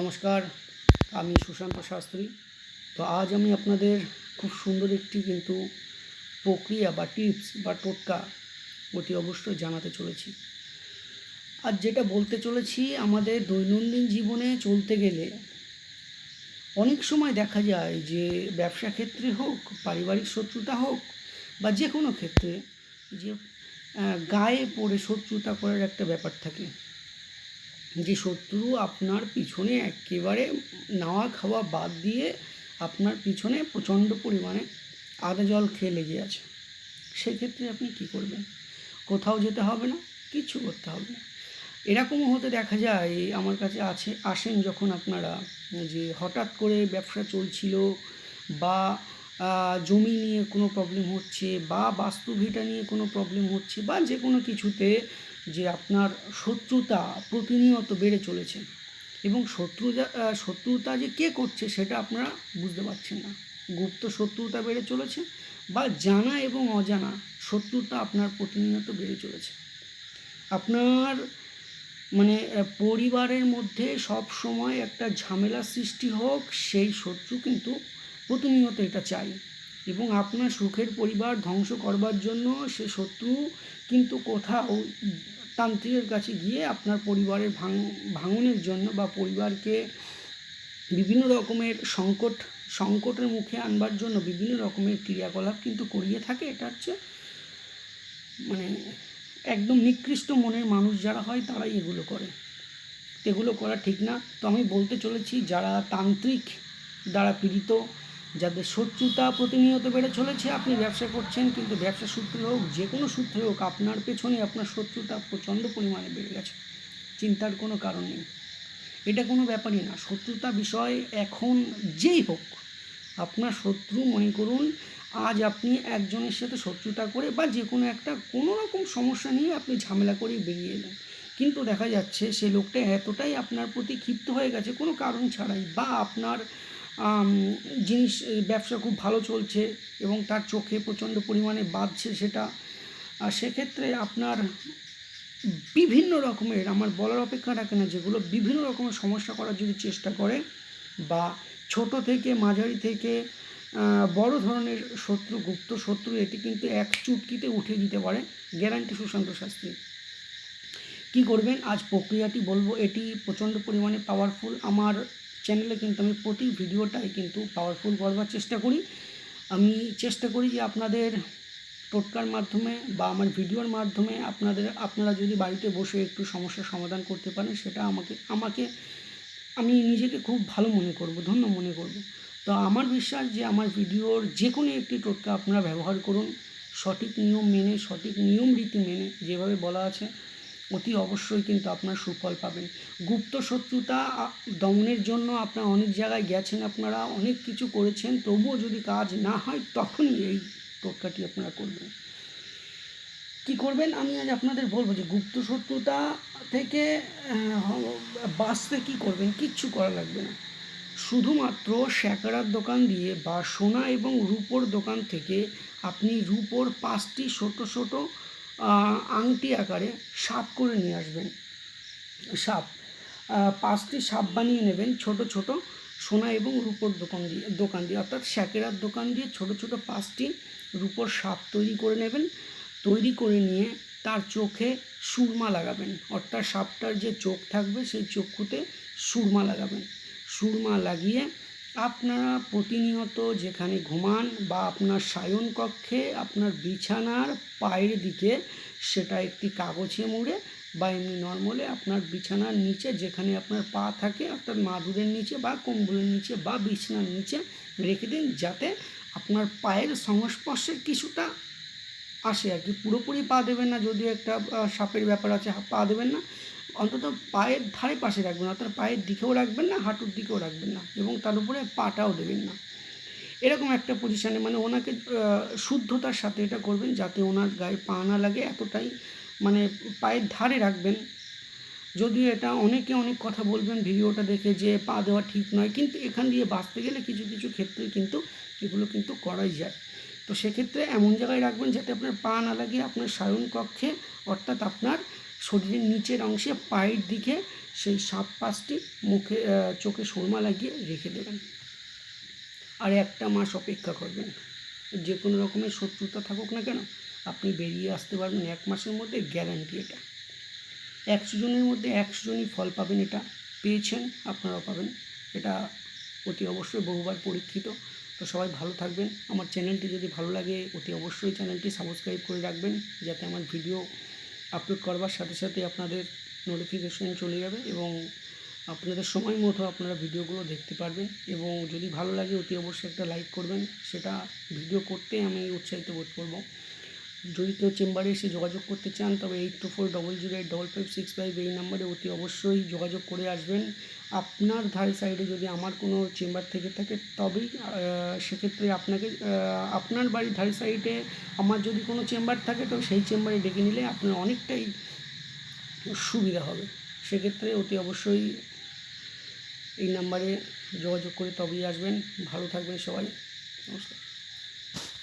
নমস্কার, আমি সুশান্ত শাস্ত্রী। তো আজ আমি আপনাদের খুব সুন্দর একটি কিন্তু প্রক্রিয়া বা টিপস বা টোটকা অতি অবশ্যই জানাতে চলেছি। আর যেটা বলতে চলেছি, আমাদের দৈনন্দিন জীবনে চলতে গেলে অনেক সময় দেখা যায় যে ব্যবসা ক্ষেত্রে হোক, পারিবারিক শত্রুতা হোক বা যে কোনো ক্ষেত্রে যে গায়ে পড়ে শত্রুতা করার একটা ব্যাপার থাকে। যে শত্রু আপনার পিছনে একেবারে নাওয়া খাওয়া বাদ দিয়ে আপনার পিছনে প্রচণ্ড পরিমাণে আদা জল খেয়ে লেগে আছে, সেক্ষেত্রে আপনি কি করবেন? কোথাও যেতে হবে না, কিচ্ছু করতে হবে না। এরকমও হতে দেখা যায়, আমার কাছে আছে, আসেন যখন আপনারা, যে হঠাৎ করে ব্যবসা চলছিল বা জমি নিয়ে কোনো প্রবলেম হচ্ছে বা বাস্তুভিটা নিয়ে কোনো প্রবলেম হচ্ছে বা যে কোনো কিছুতে যে আপনার শত্রুতা প্রতিনিয়ত বেড়ে চলেছে এবং শত্রুতা শত্রুতা যে কে করছে সেটা আপনারা বুঝতে পারছেন না। গুপ্ত শত্রুতা বেড়ে চলেছে বা জানা এবং অজানা শত্রুতা আপনার প্রতিনিয়ত বেড়ে চলেছে। আপনার মানে পরিবারের মধ্যে সব সময় একটা ঝামেলা সৃষ্টি হোক, সেই শত্রু কিন্তু প্রতিনিয়ত এটা চাই এবং আপনার সুখের পরিবার ধ্বংস করবার জন্য সে শত্রু কিন্তু কোথাও তান্ত্রিকের কাছে গিয়ে আপনার পরিবারের ভাঙ, ভাঙনের জন্য বা পরিবারকে বিভিন্ন রকমের সংকট, সংকটের মুখে আনবার জন্য বিভিন্ন রকমের ক্রিয়াকলাপ কিন্তু করিয়ে থাকে। এটা হচ্ছে মানে একদম নিকৃষ্ট মনের মানুষ যারা হয় তারাই এগুলো করে। এগুলো করা ঠিক না। তো আমি বলতে চলেছি, যারা তান্ত্রিক দ্বারা পীড়িত যাদের শত্রুতা প্রতিনিয়ত বেড়ে চলেছে, আপনি ব্যবসা করছেন, কিন্তু ব্যবসা সূত্রে হোক, যে কোনো সূত্রে হোক, আপনার পেছনে আপনার শত্রুতা প্রচণ্ড পরিমাণে বেড়ে গেছে। চিন্তার কোনো কারণ নেই। এটা কোনো ব্যাপারই না। শত্রুতা বিষয় এখন যেই হোক, আপনার শত্রু মনে করুন, আজ আপনি একজনের সাথে শত্রুতা করে বা যে কোনো একটা কোনো রকম সমস্যা নিয়ে আপনি ঝামেলা করেই বেরিয়ে এলেন। কিন্তু দেখা যাচ্ছে, সে লোকটা এতটাই আপনার প্রতি ক্ষিপ্ত হয়ে গেছে, কোনো কারণ ছাড়াই বা আপনার জিনিস ব্যবসা খুব ভালো চলছে এবং তার চোখে প্রচণ্ড পরিমাণে বাঁধছে সেটা। সেক্ষেত্রে আপনার বিভিন্ন রকমের, আমার বলার অপেক্ষা রাখে না, যেগুলো বিভিন্ন রকমের সমস্যা করার যদি চেষ্টা করে বা ছোট থেকে, মাঝারি থেকে বড় ধরনের শত্রু, গুপ্ত শত্রু, এটি কিন্তু এক চুটকিতে উঠে দিতে পারে, গ্যারান্টি সুশান্ত শাস্ত্রী কি করবেন? আজ প্রক্রিয়াটি বলব, এটি প্রচণ্ড পরিমাণে পাওয়ারফুল আমার চ্যানেলে কিন্তু আমি প্রতি ভিডিওটাই কিন্তু পাওয়ারফুল করবার চেষ্টা করি। আমি চেষ্টা করি যে আপনাদের টোটকার মাধ্যমে বা আমার ভিডিওর মাধ্যমে আপনাদের, আপনারা যদি বাড়িতে বসে একটু সমস্যার সমাধান করতে পারেন, সেটা আমাকে আমাকে, আমি নিজেকে খুব ভালো মনে করব, ধন্য মনে করব। তো আমার বিশ্বাস যে আমার ভিডিওর যে কোনো একটি টোটকা আপনারা ব্যবহার করুন, সঠিক নিয়ম মেনে, সঠিক নিয়ম রীতি মেনে, যেভাবে বলা আছে অতি অবশ্যই কিন্তু আপনার সুফল পাবেন। গুপ্ত শত্রুতা দমনের জন্য আপনার অনেক জায়গায় গেছেন আপনারা, অনেক কিছু করেছেন, তবুও যদি কাজ না হয় তখনই এই টোটকাটি আপনারা করবেন। কি করবেন? আমি আজ আপনাদের বলব যে গুপ্ত শত্রুতা থেকে বাঁচতে কি করবেন? কিচ্ছু করা লাগবে না। শুধুমাত্র শ্যাকরার দোকান দিয়ে বা সোনা এবং রূপোর দোকান থেকে আপনি রূপোর পাঁচটি ছোট ছোট আংটি আকারে সাপ করে নিয়ে আসবেন। সাপ পাঁচটি সাপ বানিয়ে নেবেন ছোট ছোট সোনা এবং রূপোর দোকান দিয়ে দোকান দিয়ে, অর্থাৎ শ্যাকেরার দোকান দিয়ে ছোট ছোট পাঁচটি রূপোর সাপ তৈরি করে নেবেন। তৈরি করে নিয়ে তার চোখে সুরমা লাগাবেন। অর্থাৎ সাপটার যে চোখ থাকবে সেই চক্ষুতে সুরমা লাগাবেন। সুরমা লাগিয়ে আপনারা প্রতিনিয়ত যেখানে ঘুমান বা আপনার সায়ন কক্ষে আপনার বিছানার পায়ের দিকে সেটা একটি কাগজে মুড়ে বা এমনি নর্মালে আপনার বিছানার নিচে যেখানে আপনার পা থাকে অর্থাৎ মাদুরের নিচে বা কম্বলের নিচে বা বিছানার নিচে রেখে দিন যাতে আপনার পায়ের সংস্পর্শের কিছুটা আসে আর কি। পুরোপুরি পা দেবেন না, যদিও একটা সাপের ব্যাপার আছে, পা দেবেন না। অন্তত পায়ের ধারে পাশে রাখবেন, অর্থাৎ পায়ের দিকেও রাখবেন না, হাঁটুর দিকেও রাখবেন না, এবং তার উপরে পাটাও দেবেন না। এরকম একটা পজিশানে মানে ওনাকে শুদ্ধতার সাথে এটা করবেন যাতে ওনার গায়ে পা না লাগে, এতটাই মানে পায়ের ধারে রাখবেন। যদিও এটা অনেকে অনেক কথা বলবেন ভিডিওটা দেখে যে পা দেওয়া ঠিক নয়, কিন্তু এখান দিয়ে বাঁচতে গেলে কিছু কিছু ক্ষেত্রে কিন্তু এগুলো কিন্তু করাই যায়। তো সেক্ষেত্রে এমন জায়গায় রাখবেন যাতে আপনার পা না লাগে, আপনার সায়ন কক্ষে অর্থাৎ আপনার শরীরের নিচের অংশে পায়ের দিকে সেই সাত পাঁচটি মুখে চোখে সুরমা লাগিয়ে রেখে দেবেন। আর একটা মাস অপেক্ষা করবেন। যে কোনো রকমের শত্রুতা থাকুক না কেন, আপনি বেরিয়ে আসতে পারবেন এক মাসের মধ্যে গ্যারান্টি এটা। একশো জনের মধ্যে একশো জনই ফল পাবেন এটা। পেয়েছেন, আপনারাও পাবেন। এটা অতি অবশ্যই বহুবার পরীক্ষিত। তো সবাই ভালো থাকবেন। আমার চ্যানেলটি যদি ভালো লাগে, অতি অবশ্যই চ্যানেলটি সাবস্ক্রাইব করে রাখবেন, যাতে আমার ভিডিও আপলোড করবার সাথে সাথে আপনাদের নোটিফিকেশন চলে যাবে এবং আপনাদের সময় মতো আপনারা ভিডিওগুলো দেখতে পারবেন এবং যদি ভালো লাগে অতি অবশ্যই একটা লাইক করবেন। সেটা ভিডিও করতে আমি উৎসাহিত বোধ করব। যদি কেউ চেম্বারে এসে যোগাযোগ করতে চান, তবে eight two four double zero eight double five six five এই নাম্বারে অতি অবশ্যই যোগাযোগ করে আসবেন। আপনার ধারে সাইডে যদি আমার কোনো চেম্বার থেকে থাকে, তবেই সেক্ষেত্রে আপনাকে আপনার বাড়ির ধারে সাইডে আমার যদি কোনো চেম্বার থাকে, তো সেই চেম্বারে ডেকে নিলে আপনার অনেকটাই সুবিধা হবে। সেক্ষেত্রে অতি অবশ্যই এই নাম্বারে যোগাযোগ করে তবেই আসবেন। ভালো থাকবেন সবাই। নমস্কার।